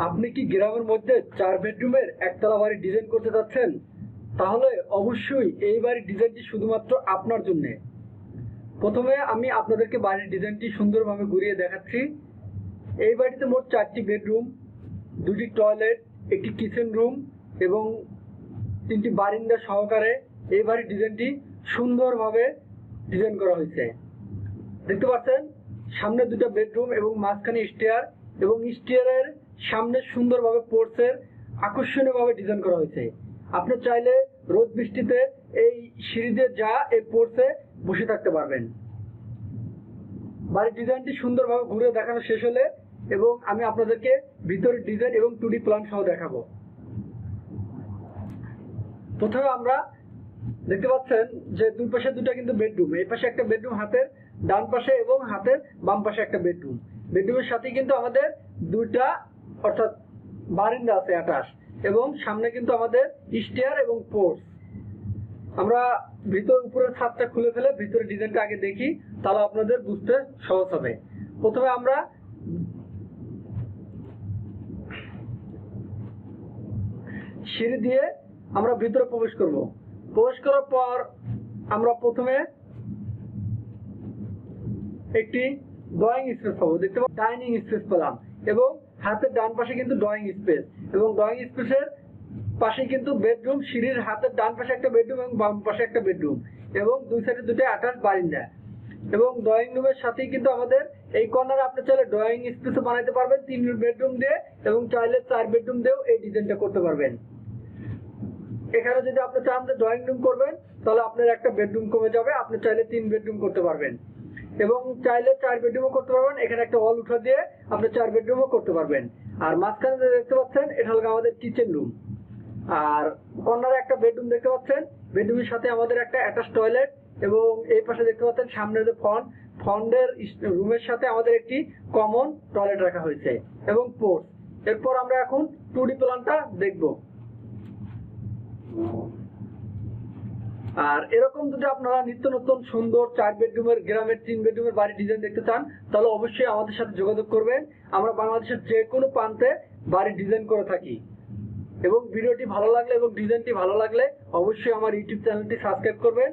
আপনি কি গ্রামের মধ্যে চার বেডরুমের একতলা বাড়ি ডিজাইন করতে চাচ্ছেন তাহলে অবশ্যই এই বাড়ির ডিজাইনটি শুধুমাত্র আপনার জন্য। প্রথমে আমি আপনাদেরকে বাড়ির ডিজাইনটি সুন্দরভাবে ঘুরিয়ে দেখাচ্ছি। এই বাড়িতে মোট চারটি বেডরুম, দুটি টয়লেট একটি কিচেন রুম এবং তিনটি বারিন্দা সহকারে এই বাড়ির ডিজাইনটি সুন্দরভাবে ডিজাইন করা হয়েছে। দেখতে পাচ্ছেন? সামনে দুটো বেডরুম এবং মাঝখানে স্টেয়ার এবং স্টেয়ারের সামনে সুন্দরভাবে পোর্টসের আকর্ষণীয়ভাবে ডিজাইন করা হয়েছে। আপনি চাইলে রোদ বৃষ্টিতে এই সিঁড়িতে যা এই পোর্টসে বসে থাকতে পারবেন। বাড়ির ডিজাইনটি সুন্দরভাবে ঘুরে দেখানো শেষ হলে এবং আমি আপনাদেরকে ভিতরের ডিজাইন এবং টুডি প্ল্যান সহ দেখাবো। প্রথমে আমরা দেখতে পাচ্ছেন যে দুই পাশে দুটা কিন্তু বেডরুম এই পাশে একটা বেডরুম হাতের, ডান পাশে এবং হাতের বাম পাশে একটা বেডরুম বেডরুমের সাথে কিন্তু আমাদের দুইটা অর্থাৎ বারিন্দা আছে আটাশ এবং সামনে কিন্তু আমাদের স্টেয়ার এবং পোর্স আমরা ভিতর উপরের ছাদটা খুলে ফেলে ভিতরে ডিজাইনটা আগে দেখি, তাহলে আপনাদের বুঝতে সহজ হবে। প্রথমে আমরা সিঁড়ি দিয়ে আমরা ভিতরে প্রবেশ করব। প্রবেশ করার পর আমরা প্রথমে একটি ড্রয়িং স্পেস পাবো, দেখতে পাবো ডাইনিং স্পেস পেলাম এবং হাতের ডান পাশে কিন্তু ড্রয়িং স্পেস এবং ড্রয়িং স্পেসের পাশে কিন্তু বেডরুম সিঁড়ির হাতের ডান পাশে একটা বেডরুম এবং বাম পাশে একটা বেডরুম এবং দুই সাইডে দুটো আঠাশ বারিন্দা এবং ড্রয়িং রুমের সাথেই কিন্তু আমাদের এই কর্নারে আপনি চাইলে ড্রয়িং স্পেসও বানাইতে পারবেন, তিন বেডরুম দিয়ে এবং চাইলে চার বেডরুম দিয়েও এই ডিজাইনটা করতে পারবেন। এখানে যদি আপনি চান যে ড্রয়িং রুম করবেন, তাহলে আপনার একটা বেডরুম কমে যাবে, আপনি চাইলে তিন বেডরুম করতে পারবেন। এবং চাইলে চার বেডরুমও করতে পারবেন। এখানে একটা ওয়াল উঠা দিয়ে আপনি চার বেডরুমও করতে পারবেন। আর মাঝখানে দেখতে পাচ্ছেন, এটা হলো আমাদের কিচেন রুম আর কর্নারে একটা বেডরুম দেখতে পাচ্ছেন। বেডরুমের সাথে আমাদের একটা অ্যাটাচ টয়লেট এবং এই পাশে দেখতে পাচ্ছেন, সামনের যে ফন্ট ফন্ডের রুমের সাথে আমাদের একটি কমন টয়লেট রাখা হয়েছে এবং পোর্ট এরপর আমরা এখন টু ডি প্ল্যানটা দেখব। আর এরকম যদি আপনারা নিত্য নতুন সুন্দর চার বেডরুমের গ্রামের তিন বেডরুমের বাড়ি ডিজাইন দেখতে চান, তাহলে অবশ্যই আমাদের সাথে যোগাযোগ করবেন। আমরা বাংলাদেশের যে কোনো প্রান্তে বাড়ি ডিজাইন করে থাকি। এবং ভিডিওটি ভালো লাগলে এবং ডিজাইনটি ভালো লাগলে অবশ্যই আমার ইউটিউব চ্যানেলটি সাবস্ক্রাইব করবেন।